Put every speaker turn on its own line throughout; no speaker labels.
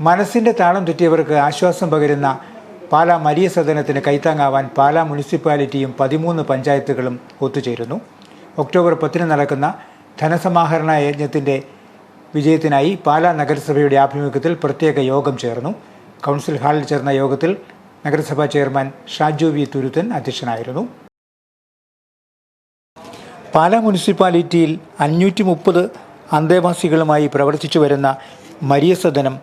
മനസ്സിന്റെ താളം തെറ്റിയവർക്ക് ആശ്വാസം പകരുന്ന പാലാ മരിയ സദനത്തിന് കൈത്താങ്ങാവാൻ പാലാ മുനിസിപ്പാലിറ്റിയും പതിമൂന്ന് പഞ്ചായത്തുകളും ഒത്തുചേരുന്നു. ഒക്ടോബർ പത്തിന് നടക്കുന്ന ധനസമാഹരണ യജ്ഞത്തിന്റെ വിജയത്തിനായി പാലാ നഗരസഭയുടെ ആഭിമുഖ്യത്തിൽ പ്രത്യേക യോഗം ചേർന്നു. കൗൺസിൽ ഹാളിൽ ചേർന്ന യോഗത്തിൽ നഗരസഭാ ചെയർമാൻ ഷാജു വി തുരുത്തൻ അധ്യക്ഷനായിരുന്നു. പാലാ മുനിസിപ്പാലിറ്റിയിൽ അഞ്ഞൂറ്റി മുപ്പത് അന്തേവാസികളുമായി പ്രവർത്തിച്ചു വരുന്ന മരിയ സദനം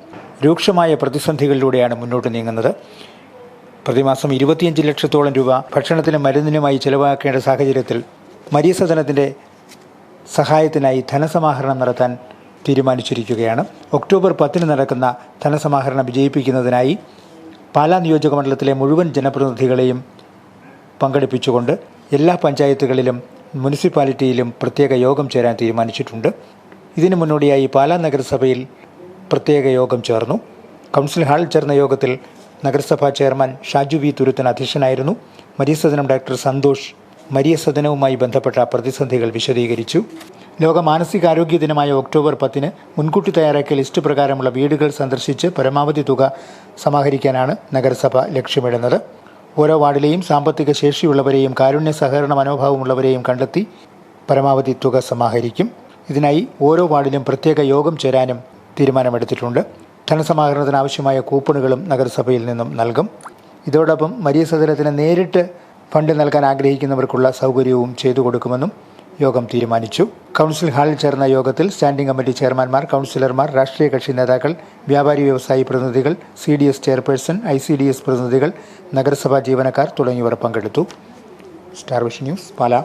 രൂക്ഷമായ പ്രതിസന്ധികളിലൂടെയാണ് മുന്നോട്ട് നീങ്ങുന്നത്. പ്രതിമാസം ഇരുപത്തിയഞ്ച് ലക്ഷത്തോളം രൂപ ഭക്ഷണത്തിനും മരുന്നിനുമായി ചെലവാക്കേണ്ട സാഹചര്യത്തിൽ മരിയ സദനത്തിന്റെ സഹായത്തിനായി ധനസമാഹരണം നടത്താൻ തീരുമാനിച്ചിരിക്കുകയാണ്. ഒക്ടോബർ പത്തിന് നടക്കുന്ന ധനസമാഹരണം വിജയിപ്പിക്കുന്നതിനായി പാലാ നിയോജകമണ്ഡലത്തിലെ മുഴുവൻ ജനപ്രതിനിധികളെയും പങ്കെടുപ്പിച്ചുകൊണ്ട് എല്ലാ പഞ്ചായത്തുകളിലും മുനിസിപ്പാലിറ്റിയിലും പ്രത്യേക യോഗം ചേരാൻ തീരുമാനിച്ചിട്ടുണ്ട്. ഇതിനു മുന്നോടിയായി പാലാ നഗരസഭയിൽ പ്രത്യേക യോഗം ചേർന്നു. കൗൺസിൽ ഹാളിൽ ചേർന്ന യോഗത്തിൽ നഗരസഭാ ചെയർമാൻ ഷാജു വി തുരുത്തൻ അധ്യക്ഷനായിരുന്നു. മരിയ സദനം ഡോക്ടർ സന്തോഷ് മരിയ സദനവുമായി ബന്ധപ്പെട്ട പ്രതിസന്ധികൾ വിശദീകരിച്ചു. ലോക മാനസികാരോഗ്യ ദിനമായ ഒക്ടോബർ പത്തിന് മുൻകൂട്ടി തയ്യാറാക്കിയ ലിസ്റ്റ് പ്രകാരമുള്ള വീടുകൾ സന്ദർശിച്ച് പരമാവധി തുക സമാഹരിക്കാനാണ് നഗരസഭ ലക്ഷ്യമിടുന്നത്. ഓരോ വാർഡിലെയും സാമ്പത്തിക ശേഷിയുള്ളവരെയും കാരുണ്യ സഹകരണ മനോഭാവമുള്ളവരെയും കണ്ടെത്തി പരമാവധി തുക സമാഹരിക്കും. ഇതിനായി ഓരോ വാർഡിലും പ്രത്യേക യോഗം ചേരാനും തീരുമാനമെടുത്തിട്ടുണ്ട്. ധനസമാഹരണത്തിന് ആവശ്യമായ കൂപ്പണുകളും നഗരസഭയിൽ നിന്നും നൽകും. ഇതോടൊപ്പം മരിയ സദനത്തിന് നേരിട്ട് ഫണ്ട് നൽകാൻ ആഗ്രഹിക്കുന്നവർക്കുള്ള സൗകര്യവും ചെയ്തു കൊടുക്കുമെന്നും യോഗം തീരുമാനിച്ചു. കൗൺസിൽ ഹാളിൽ ചേർന്ന യോഗത്തിൽ സ്റ്റാൻഡിംഗ് കമ്മിറ്റി ചെയർമാൻമാർ കൗൺസിലർമാർ രാഷ്ട്രീയ കക്ഷി നേതാക്കൾ വ്യാപാരി വ്യവസായി പ്രതിനിധികൾ C D S chairperson I C D S പ്രതിനിധികൾ നഗരസഭാ ജീവനക്കാർ തുടങ്ങിയവർ പങ്കെടുത്തു. Star vision news Pala.